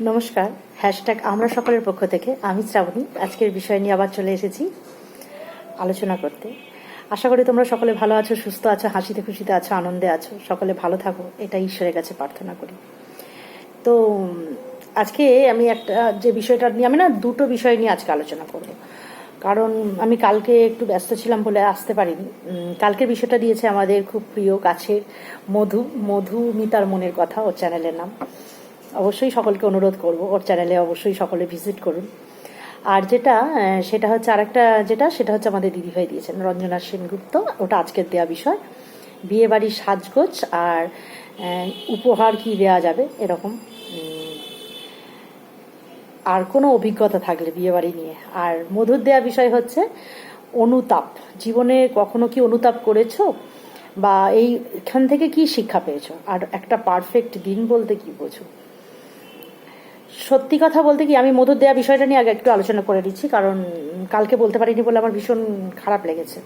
নমস্কার হ্যাশট্যাগ আমরা সকলের পক্ষ থেকে, আমি শ্রাবণী। আজকের বিষয় নিয়ে আবার চলে এসেছি আলোচনা করতে। আশা করি তোমরা সকলে ভালো আছো, সুস্থ আছো, হাসিতে খুশিতে আছো, আনন্দে আছো। সকলে ভালো থাকো, এটা ঈশ্বরের কাছে প্রার্থনা করি। তো, আজকে আমি একটা, যে বিষয়টা নিয়ে, আমি না দুটো বিষয় নিয়ে আজকে আলোচনা করব। কারণ আমি কালকে একটু ব্যস্ত ছিলাম বলে আসতে পারিনি। কালকের বিষয়টা দিয়েছে আমাদের খুব প্রিয় কাছের মধু মধু মিতার মনের কথা ওর চ্যানেলের নাম। অবশ্যই সকলকে অনুরোধ করব, ওর চ্যানেলে অবশ্যই সকলে ভিজিট করুন। আর যেটা সেটা হচ্ছে আরেকটা, যেটা, সেটা হচ্ছে আমাদের দিদিভাই দিয়েছেন, রঞ্জনা সেনগুপ্ত। ওটা আজকের দেওয়া বিষয়। বিয়ে বাড়ির সাজগোজ আর উপহার কি দেওয়া যাবে, এরকম আর কোনো অভিজ্ঞতা থাকলে বিয়ে বাড়ি নিয়ে। আর মধুর দেওয়া বিষয় হচ্ছে অনুতাপ। জীবনে কখনো কি অনুতাপ করেছ? বা এইখান থেকে কি শিক্ষা পেয়েছ? আর একটা পারফেক্ট দিন বলতে কি বোঝো? সত্যি কথা বলতে কি, আমি মধুর দেওয়া বিষয়টা নিয়ে আগে একটু আলোচনা করে দিচ্ছি কারণ কালকে বলতে পারিনি বলে আমার ভীষণ খারাপ লেগেছে।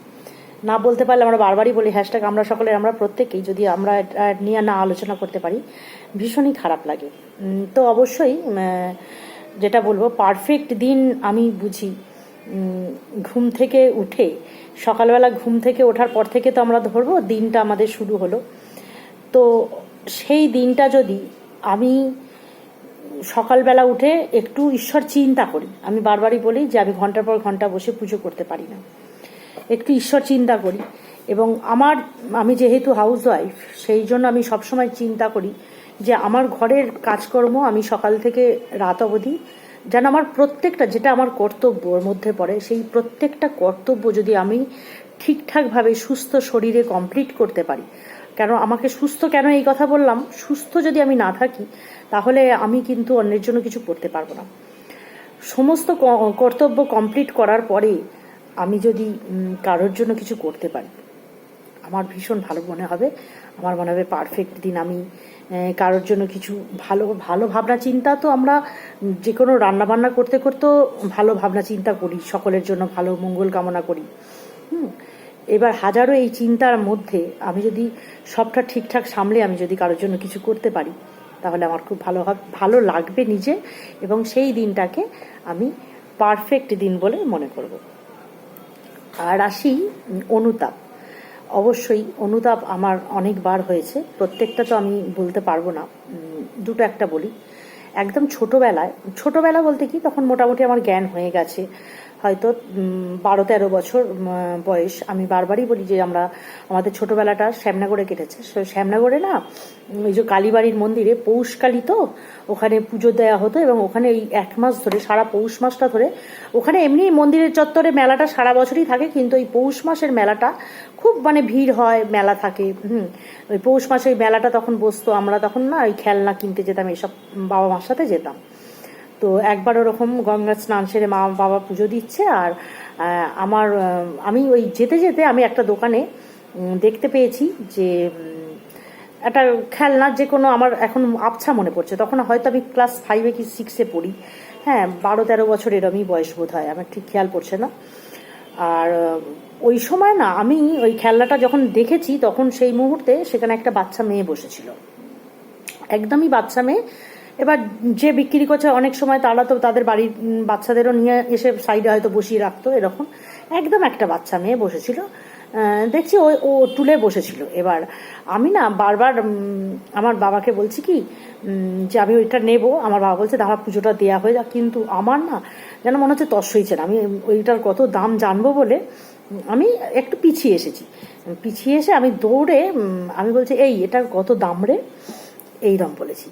না বলতে পারলে আমরা বারবারই বলি হ্যাশট্যাগ আমরা সকলে আমরা প্রত্যেকেই যদি আমরা নিয়ে না আলোচনা করতে পারি, ভীষণই খারাপ লাগে। তো অবশ্যই যেটা বলব পারফেক্ট দিন আমি বুঝি। ঘুম থেকে উঠে, সকালবেলা ঘুম থেকে ওঠার পর থেকে তো আমরা ধরবো, দিনটা আমাদের শুরু হলো। তো সেই দিনটা যদি আমি সকালবেলা উঠে একটু ঈশ্বর চিন্তা করি। আমি বারবারই বলি যে আমি ঘণ্টার পর ঘণ্টা বসে পুজো করতে পারি না। একটু ঈশ্বর চিন্তা করি এবং আমার, আমি যেহেতু হাউস ওয়াইফ সেই জন্য আমি সবসময় চিন্তা করি যে আমার ঘরের কাজকর্ম আমি সকাল থেকে রাত অবধি যেন আমার প্রত্যেকটা, যেটা আমার কর্তব্যর মধ্যে পড়ে, সেই প্রত্যেকটা কর্তব্য যদি আমি ঠিকঠাকভাবে সুস্থ শরীরে কমপ্লিট করতে পারি কেন আমাকে সুস্থ কেন এই কথা বললাম? সুস্থ যদি আমি না থাকি, তাহলে আমি কিন্তু অন্যের জন্য কিছু করতে পারব না। সমস্ত কর্তব্য কমপ্লিট করার পরে আমি যদি কারোর জন্য কিছু করতে পারি, আমার ভীষণ ভালো মনে হবে। আমার মনে হবে পারফেক্ট দিন আমি কারোর জন্য কিছু ভালো ভালো ভাবনা চিন্তা তো আমরা যে কোনো রান্না বান্না করতে করতেও ভালো ভাবনা চিন্তা করি, সকলের জন্য ভালো মঙ্গল কামনা করি। হুম এবার হাজারো এই চিন্তার মধ্যে আমি যদি সবটা ঠিকঠাক সামলে আমি যদি কারোর জন্য কিছু করতে পারি, তাহলে আমার খুব ভালো ভালো লাগবে নিজে এবং সেই দিনটাকে আমি পারফেক্ট দিন বলে মনে করব। আর আসি অনুতাপ। অবশ্যই অনুতাপ আমার অনেকবার হয়েছে, প্রত্যেকটা তো আমি বলতে পারব না। দুটো একটা বলি। একদম ছোটবেলায়। ছোটবেলা বলতে কি, তখন মোটামুটি আমার জ্ঞান হয়ে গেছে। হয়তো বারো তেরো বছর বয়স। আমি বারবারই বলি যে আমরা, আমাদের ছোটবেলাটা শ্যামনগরে কেটেছে। শ্যামনগরে না ওই যে কালীবাড়ির মন্দিরে পৌষকালী তো, ওখানে পুজো দেওয়া হতো এবং ওখানে এই এক মাস ধরে, সারা পৌষ মাসটা ধরে, ওখানে এমনি মন্দিরের চত্বরে মেলাটা সারা বছরই থাকে, কিন্তু ওই পৌষ মাসের মেলাটা খুব মানে ভিড় হয়, মেলা থাকে, হুম। ওই পৌষ মাসে ওই মেলাটা তখন বসতো, আমরা তখন না ওই খেলনা কিনতে যেতাম এসব বাবা মার সাথে যেতাম। তো একবার ওরকম গঙ্গা স্নান সেরে মা বাবা পুজো দিচ্ছে আর আমার আমি ওই যেতে যেতে আমি একটা দোকানে দেখতে পেয়েছি যে একটা খেলনা যে কোনো আমার এখন আবছা মনে পড়ছে। তখন হয়তো আমি ক্লাস ফাইভে কি সিক্সে পড়ি। হ্যাঁ বারো তেরো বছর এরমই বয়স বোধ হয় আমার ঠিক খেয়াল পড়ছে না। আর ওই সময় না আমি ওই খেলনাটা যখন দেখেছি তখন সেই মুহূর্তে সেখানে একটা বাচ্চা মেয়ে বসেছিল। একদমই বাচ্চা মেয়ে এবার যে বিক্রি করছে, অনেক সময় তারা তো তাদের বাড়ির বাচ্চাদেরও নিয়ে এসে সাইডে হয়তো বসিয়ে রাখতো এরকম। একদম একটা বাচ্চা মেয়ে বসেছিল। দেখছি ও ও টুলে বসেছিল। এবার আমি না বারবার আমার বাবাকে বলছি কি যে আমি ওইটা নেব। আমার বাবা বলছে আমার পুজোটা দেওয়া হয়ে যাক। কিন্তু আমার না যেন মনে হচ্ছে তস হয়েছে আমি ওইটার কত দাম জানব বলে আমি একটু পিছিয়ে এসেছি। পিছিয়ে এসে আমি দৌড়ে আমি বলছি, এই, এটার কত দাম রে? এইরম বলেছি।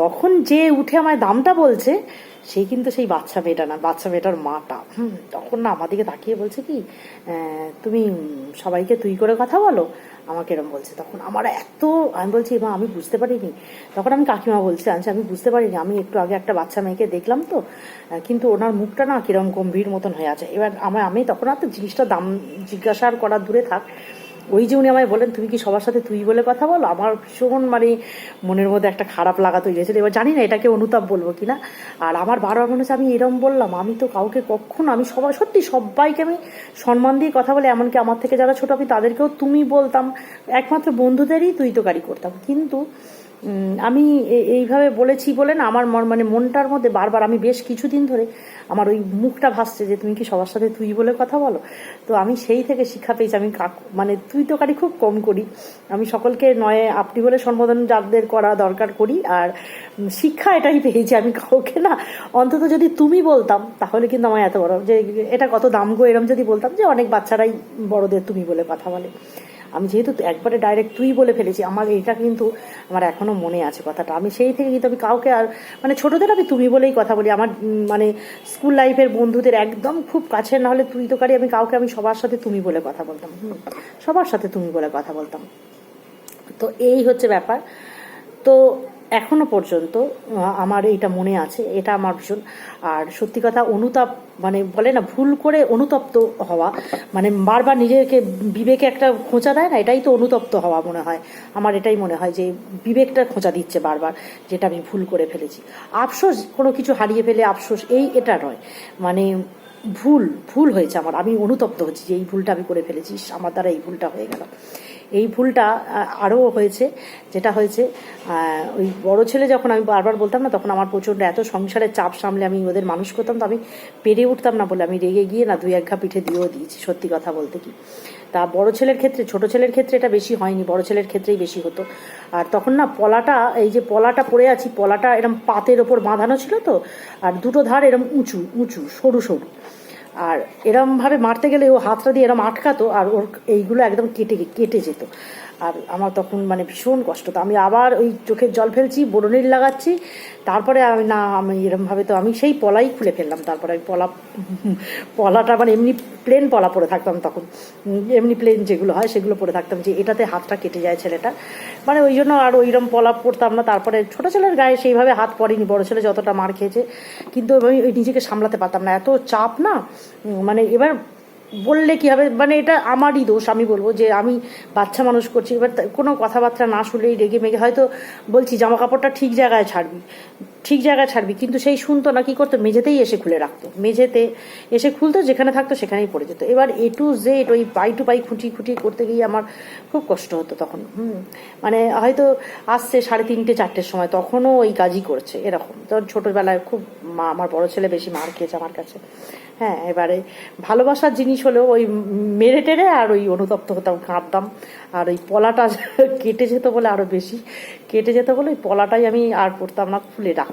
তখন যে উঠে আমায় দামটা বলছে, সে কিন্তু সেই বাচ্চা মেয়েটা না, বাচ্চা মেয়েটার মাটা। হুম, তখন না আমাদিকে তাকিয়ে বলছে কি তুমি সবাইকে তুই করে কথা বলো। আমাকে এরম বলছে। তখন আমার এত, আমি বলছি মা, আমি বুঝতে পারিনি। তখন আমি কাকিমা বলছি আচ্ছা আমি বুঝতে পারিনি। আমি একটু আগে একটা বাচ্চা মেয়েকে দেখলাম তো কিন্তু ওনার মুখটা না কিরম গম্ভীর মতন হয়ে আছে। এবার আমার আমি তখন আর তো জিনিসটা দাম জিজ্ঞাসা করার দূরে থাক ওই যে উনি আমায় বলেন, তুমি কি সবার সাথে তুই বলে কথা বলো? আমার ভীষণ মানে মনের মধ্যে একটা খারাপ লাগা তৈরি হয়েছিল। এবার জানি না এটাকে অনুতাপ বলব কিনা। আর আমার বারবার মনে হচ্ছে আমি এরম বললাম, আমি তো কাউকে কখনো আমি সবাই সত্যি সবাইকে আমি সম্মান দিয়ে কথা বলে, এমনকি আমার থেকে যারা ছোট, আমি তাদেরকেও তুমি বলতাম। একমাত্র বন্ধুদেরই তুই তো গাড়ি করতাম। কিন্তু আমি এইভাবে বলেছি বলে না, আমার মন- মানে মনটার মধ্যে বারবার, আমি বেশ কিছুদিন ধরে আমার ওই মুখটা ভাসছে যে তুমি কি সবার সাথে তুই বলে কথা বলো? তো আমি সেই থেকে শিক্ষা পেয়েছি, আমি কাকু মানে তুই তো কারি খুব কম করি। আমি সকলকে নয় আপনি বলে সম্বোধন যাদের করা দরকার করি, আর শিক্ষা এটাই পেয়েছি আমি কাউকে না। অন্তত যদি তুমি বলতাম, তাহলে কিন্তু আমার এত বড় যে এটা কত দাম গো এরম যদি বলতাম যে অনেক বাচ্চারাই বড়দের তুমি বলে কথা বলে। আমি যেহেতু একবারে ডাইরেক্ট তুই বলে ফেলেছি, আমার এটা কিন্তু আমার এখনও মনে আছে কথাটা। আমি সেই থেকে কিন্তু আমি কাউকে আর মানে ছোটোদের আমি তুমি বলেই কথা বলি। আমার মানে স্কুল লাইফের বন্ধুদের একদম খুব কাছে না হলে তুই তো কারি আমি কাউকে আমি সবার সাথে তুমি বলে কথা বলতাম। সবার সাথে তুমি বলে কথা বলতাম। তো এই হচ্ছে ব্যাপার। তো এখনও পর্যন্ত আমার এইটা মনে আছে, এটা আমার ভীষণ। আর সত্যি কথা, অনুতাপ মানে বলে না, ভুল করে অনুতপ্ত হওয়া মানে বারবার নিজেকে বিবেকে একটা খোঁচা দেয় না, এটাই তো অনুতপ্ত হওয়া মনে হয়। আমার এটাই মনে হয় যে বিবেকটা খোঁচা দিচ্ছে বারবার, যেটা আমি ভুল করে ফেলেছি। আফসোস, কোনো কিছু হারিয়ে ফেলে আফসোস, এই এটা নয়। মানে ভুল ভুল হয়েছে আমার। আমি অনুতপ্ত হচ্ছি যে এই ভুলটা আমি করে ফেলেছি, আমার দ্বারা এই ভুলটা হয়ে গেল। এই ভুলটা আরও হয়েছে, যেটা হয়েছে ওই বড় ছেলে যখন আমি বারবার বলতাম না, তখন আমার প্রচণ্ড এত সংসারের চাপ সামলে আমি ওদের মানুষ করতাম, তো আমি পেরে উঠতাম না বলে, আমি রেগে গিয়ে না দুই এক ঘা পিঠে দিয়েও দিয়েছি, সত্যি কথা বলতে কি। তা বড় ছেলের ক্ষেত্রে, ছোট ছেলের ক্ষেত্রে এটা বেশি হয়নি, বড় ছেলের ক্ষেত্রেই বেশি হতো। আর তখন না পলাটা, এই যে পলাটা পড়ে আছি, পলাটা এরম পাতের ওপর বাঁধানো ছিল তো, আর দুটো ধার এরম উঁচু উঁচু, সরু সরু। আর এরম ভাবে মারতে গেলে ও হাতটা দিয়ে এরম আটকাতো আর ওর এইগুলো একদম কেটে কেটে যেত। আর আমার তখন মানে ভীষণ কষ্ট। তো আমি আবার ওই চোখের জল ফেলছি বোরনির লাগাচ্ছি। তারপরে আমি না, আমি এরমভাবে তো আমি সেই পলাই খুলে ফেললাম। তারপরে আমি পলা, পলাটা মানে এমনি প্লেন পলা পরে থাকতাম তখন। এমনি প্লেন যেগুলো হয় সেগুলো পরে থাকতাম যে এটাতে হাতটা কেটে যায় ছেলেটা। মানে ওই জন্য আর ওইরকম পলা পরতাম না। তারপরে ছোটো ছেলের গায়ে সেইভাবে হাত পড়েনি, বড় ছেলে যতটা মার খেয়েছে। কিন্তু আমি ওই নিজেকে সামলাতে পারতাম না। এত চাপ না। মানে এবার বললে কি হবে? মানে এটা আমারই দোষ, আমি বলব যে আমি বাচ্চা মানুষ করছি, এবার কোনো কথাবার্তা না শুনলেই রেগে মেগে, হয়তো বলছি জামা কাপড়টা ঠিক জায়গায় ছাড়বি। ঠিক জায়গায় ছাড়বি, কিন্তু সেই শুনতো না কি করতো? মেঝেতেই এসে খুলে রাখতো। মেঝেতে এসে খুলতো, যেখানে থাকতো সেখানেই পড়ে যেত। এবার এ টু জেড ওই পাই টু পাই খুঁটি খুঁটি করতে গিয়ে আমার খুব কষ্ট হতো তখন। হুম মানে হয়তো আসছে সাড়ে তিনটে, চারটের সময়, তখনও ওই কাজই করছে, এরকম। তখন ছোটোবেলায় খুব মা, আমার বড় ছেলে বেশি মার খেয়েছে আমার কাছে। হ্যাঁ এবারে ভালোবাসার জিনিস হলেও ওই মেরে টেরে আর ওই অনুতপ্ত হতাম, কাঁদতাম। আর ওই পলাটা কেটে যেত বলে আরও বেশি। কেটে যেত বলে ওই পলাটাই আমি আর পড়তাম না, খুলে রাখ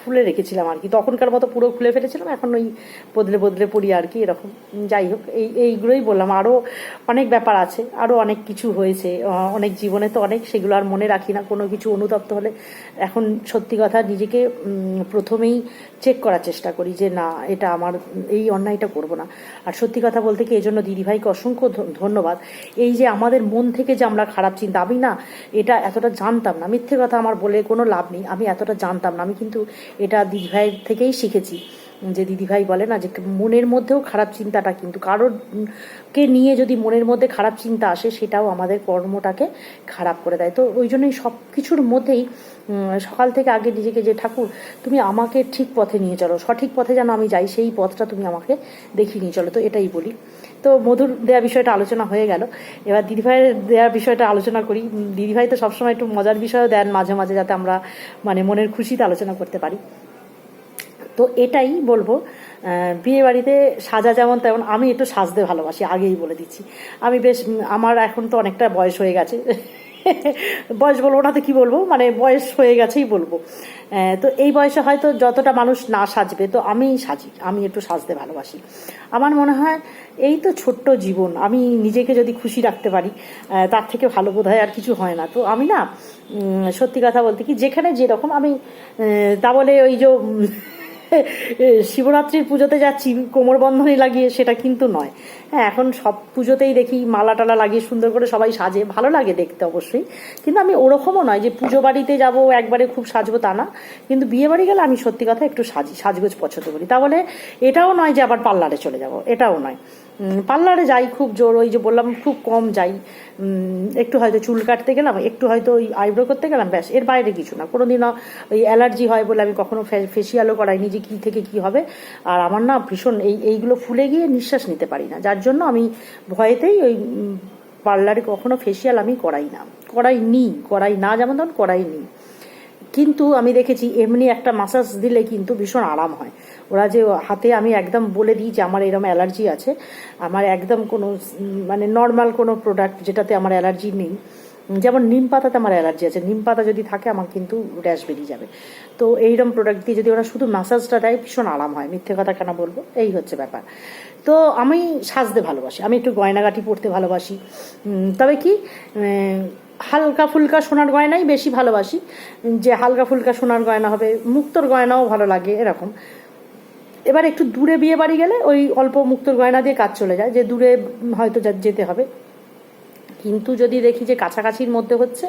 খুলে রেখেছিলাম আর কি। তখনকার মতো পুরো খুলে ফেলেছিলাম, এখন ওই বদলে বদলে পড়ি আর কি, এরকম। যাই হোক, এই, এইগুলোই বললাম। আরও অনেক ব্যাপার আছে আরও অনেক কিছু হয়েছে অনেক জীবনে তো অনেক, সেগুলো আর মনে রাখি না। কোনো কিছু অনুতপ্ত হলে এখন সত্যি কথা নিজেকে প্রথমেই চেক করার চেষ্টা করি যে, না, এটা আমার, এই অন্যায়টা করব না। আর সত্যি কথা বলতে কি এই জন্য দিদিভাইকে অসংখ্য ধন্যবাদ। এই যে আমাদের মন থেকে যে আমরা খারাপ চিন্তা, আমি না, এটা এতটা জানতাম না। মিথ্যে কথা আমার বলে কোনো লাভ নেই, আমি এতটা জানতাম না। আমি কিন্তু এটা দিদিভাইয়ের থেকেই শিখেছি। যে দিদিভাই বলে না যে মনের মধ্যেও খারাপ চিন্তাটা কিন্তু কারোর কে নিয়ে যদি মনের মধ্যে খারাপ চিন্তা আসে সেটাও আমাদের কর্মটাকে খারাপ করে দেয়। তো ওই জন্যই সব কিছুর মধ্যেই সকাল থেকে আগে নিজেকে যে ঠাকুর, তুমি আমাকে ঠিক পথে নিয়ে চলো। সঠিক পথে যেন আমি যাই, সেই পথটা তুমি আমাকে দেখিয়ে নিয়ে চলো। তো এটাই বলি। তো মধুর দেয়া বিষয়টা আলোচনা হয়ে গেল। এবার দিদিভাইয়ের দেওয়ার বিষয়টা আলোচনা করি। দিদিভাই তো সবসময় একটু মজার বিষয়ও দেন মাঝে মাঝে যাতে আমরা মানে মনের খুশিতে আলোচনা করতে পারি। তো এটাই বলব বিয়ে বাড়িতে সাজা যেমন তেমন আমি একটু সাজতে ভালোবাসি, আগেই বলে দিচ্ছি। আমি বেশ আমার এখন তো অনেকটা বয়স হয়ে গেছে। বয়স বলব না তো কি বলব? মানে বয়স হয়ে গেছেই বলব। তো এই বয়সে হয়তো যতটা মানুষ না সাজবে, তো আমি সাজি, আমি একটু সাজতে ভালোবাসি। আমার মনে হয় এই তো ছোট্ট জীবন, আমি নিজেকে যদি খুশি রাখতে পারি তার থেকে ভালো বোধ আর কিছু হয় না। তো আমি না সত্যি কথা বলতে কি, যেখানে যেরকম আমি তা বলে ওই যে শিবরাত্রির পুজোতে যাচ্ছি কোমর বন্ধনী লাগিয়ে, সেটা কিন্তু নয়। হ্যাঁ এখন সব পুজোতেই দেখি মালা টালা লাগিয়ে সুন্দর করে সবাই সাজে। ভালো লাগে দেখতে অবশ্যই। কিন্তু আমি ওরকমও নয় যে পুজো বাড়িতে যাব, একবারে খুব সাজবো তা না। কিন্তু বিয়ে বাড়ি গেলে আমি সত্যি কথা একটু সাজি, সাজগোজ পছন্দ করি। তাহলে এটাও নয় যে আবার পার্লারে চলে যাব, এটাও নয়। পার্লারে যাই খুব জোর, ওই যে বললাম খুব কম যাই। একটু হয়তো চুল কাটতে গেলাম, একটু হয়তো ওই আইব্রো করতে গেলাম, ব্যাস, এর বাইরে কিছু না। কোনো দিনও ওই অ্যালার্জি হয় বলে আমি কখনো ফেসিয়ালও করাইনি যে কী থেকে কি হবে। আর আমার না ভীষণ এই, এইগুলো ফুলে গিয়ে নিঃশ্বাস নিতে পারি না। যার জন্য আমি ভয়েতেই ওই পার্লারে কখনো ফেসিয়াল আমি করাই না। করাই নি করাই না যেমন ধরুন করাই নি কিন্তু আমি দেখেছি, এমনি একটা মাসাজ দিলে কিন্তু ভীষণ আরাম হয়। ওরা যে হাতে আমি একদম বলে দিই যে আমার এরকম অ্যালার্জি আছে, আমার একদম কোনো মানে নর্মাল কোনো প্রোডাক্ট যেটাতে আমার অ্যালার্জি নেই। যেমন নিম পাতাতে আমার অ্যালার্জি আছে, নিম পাতা যদি থাকে আমার কিন্তু র্যাশ বেরিয়ে যাবে। তো এইরকম প্রোডাক্ট দিয়ে যদি ওরা শুধু মাসাজটা দেয়, ভীষণ আরাম হয়। মিথ্যে কথা কেন বলব? এই হচ্ছে ব্যাপার। তো আমি সাজতে ভালোবাসি। আমি একটু গয়নাগাটি পরতে ভালোবাসি। তবে কি হালকা ফুলকা সোনার গয়নাই বেশি ভালোবাসি। যে হালকা ফুলকা সোনার গয়না হবে, মুক্তোর গয়নাও ভালো লাগে এরকম। এবার একটু দূরে বিয়ে বাড়ি গেলে ওই অল্প মুক্তোর গয়না দিয়ে কাজ চলে যায়। যে দূরে হয়তো যেতে হবে। কিন্তু যদি দেখি যে কাছাকাছির মধ্যে হচ্ছে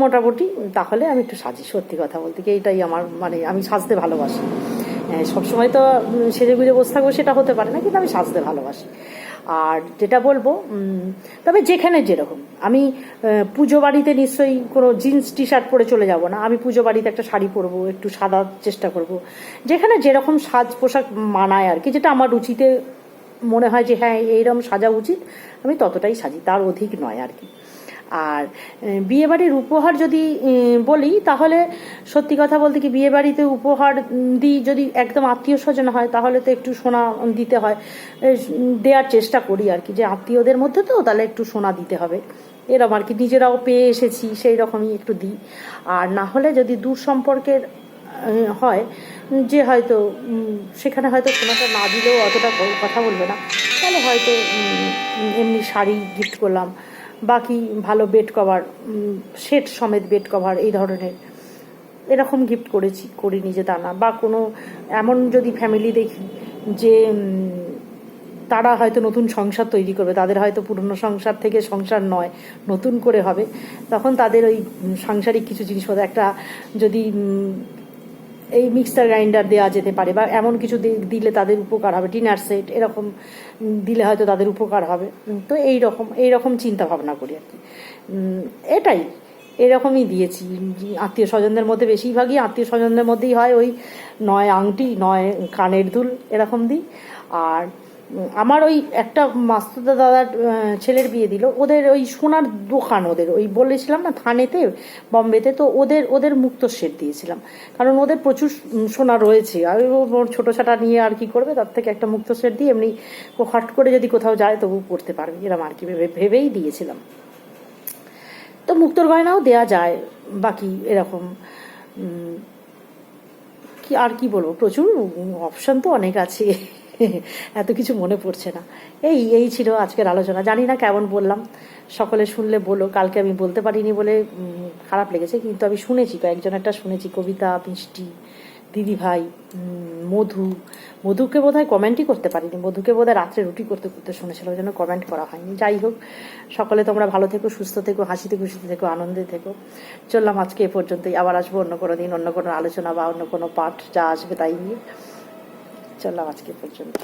মোটামুটি, তাহলে আমি একটু সাজি। সত্যি কথা বলতে কি এইটাই আমার মানে আমি সাজতে ভালোবাসি। সবসময় তো সেজে গুজে বসে থাকব, সেটা হতে পারে না, কিন্তু আমি সাজতে ভালোবাসি। আর যেটা বলব তবে যেখানে যেরকম, আমি পুজো বাড়িতে নিশ্চয়ই কোনো জিন্স টি শার্ট পরে চলে যাব না, আমি পুজো বাড়িতে একটা শাড়ি পরবো, একটু সাদা চেষ্টা করব। যেখানে যেরকম সাজ পোশাক মানায় আর কি, যেটা আমার রুচিতে মনে হয় যে হ্যাঁ এইরকম সাজা উচিত, আমি ততটাই সাজি, তার অধিক নয় আর কি। আর বিয়েবাড়ির উপহার যদি বলি, তাহলে সত্যি কথা বলতে কি বিয়েবাড়িতে উপহার দিই যদি একদম আত্মীয় স্বজন হয়, তাহলে তো একটু সোনা দিতে হয়। দেওয়ার চেষ্টা করি আর কি, যে আত্মীয়দের মধ্যে তো তাহলে একটু সোনা দিতে হবে। এরকম আর কি, নিজেরাও পেয়ে এসেছি, সেই রকমই একটু দিই। আর না হলে যদি দূর সম্পর্কের হয়, যে হয়তো সেখানে হয়তো সোনাটা না দিলেও অতটা কথা বলবে না। তাহলে হয়তো এমনি শাড়ি গিফট করলাম। বাকি ভালো বেড কভার সেট সমেত বেড কভার এই ধরনের এরকম গিফট করেছি, করিনি যে তা না। বা কোনো এমন যদি ফ্যামিলি দেখি যে তারা হয়তো নতুন সংসার তৈরি করবে, তাদের হয়তো পুরনো সংসার থেকে সংসার নয়, নতুন করে হবে, তখন তাদের ওই সাংসারিক কিছু জিনিসপত্র, একটা যদি এই মিক্সার গ্রাইন্ডার দেওয়া যেতে পারে বা এমন কিছু দিলে তাদের উপকার হবে, ডিনার সেট এরকম দিলে হয়তো তাদের উপকার হবে। তো এই রকম এই রকম চিন্তা ভাবনা করি আর কি। এটাই, এরকমই দিয়েছি। আত্মীয় স্বজনদের মধ্যে বেশিরভাগই আত্মীয় স্বজনদের মধ্যেই হয় ওই নয় আংটি, নয় কানের দুল এরকম দিই। আর আমার ওই একটা মাস্তুদা দাদার ছেলের বিয়ে দিল। ওদের ওই সোনার দোকান ওদের, ওই বলেছিলাম না, থানেতে, বম্বেতে, তো ওদের ওদের মুক্ত সেট দিয়েছিলাম। কারণ ওদের প্রচুর সোনা রয়েছে। আর ওর ছোটো ছাটা নিয়ে আর কি করবে, তার থেকে একটা মুক্ত সেট দিয়ে এমনি ও হট করে যদি কোথাও যায় তবু পড়তে পারবে। এরকম আর কি ভেবে, ভেবেই দিয়েছিলাম। তো মুক্তোর গয়নাও দেয়া যায়, বাকি এরকম কি আর কি বলব, প্রচুর অপশন তো অনেক আছে। এত কিছু মনে পড়ছে না। এই এই ছিল আজকের আলোচনা। জানি না কেমন বললাম। সকলে শুনলে বলো, কালকে আমি বলতে পারিনি বলে খারাপ লেগেছে, কিন্তু আমি শুনেছি, কয়েকজন একটা শুনেছি, কবিতা, মিষ্টি দিদি ভাই মধু। মধুকে বোধহয় কমেন্টই করতে পারিনি। মধুকে বোধহয় রাত্রে রুটি করতে করতে শুনেছিল, ওই জন্য কমেন্ট করা হয়নি। যাই হোক, সকলে তোমরা ভালো থেকো, সুস্থ থেকো হাসিতে খুশিতে থেকো, আনন্দে থেকো। চললাম আজকে এ পর্যন্তই। আবার আসব অন্য কোনো দিন, অন্য কোনো আলোচনা বা অন্য কোনো পাঠ যা আসবে তাই নিয়ে। চললাম আজকে এ পর্যন্ত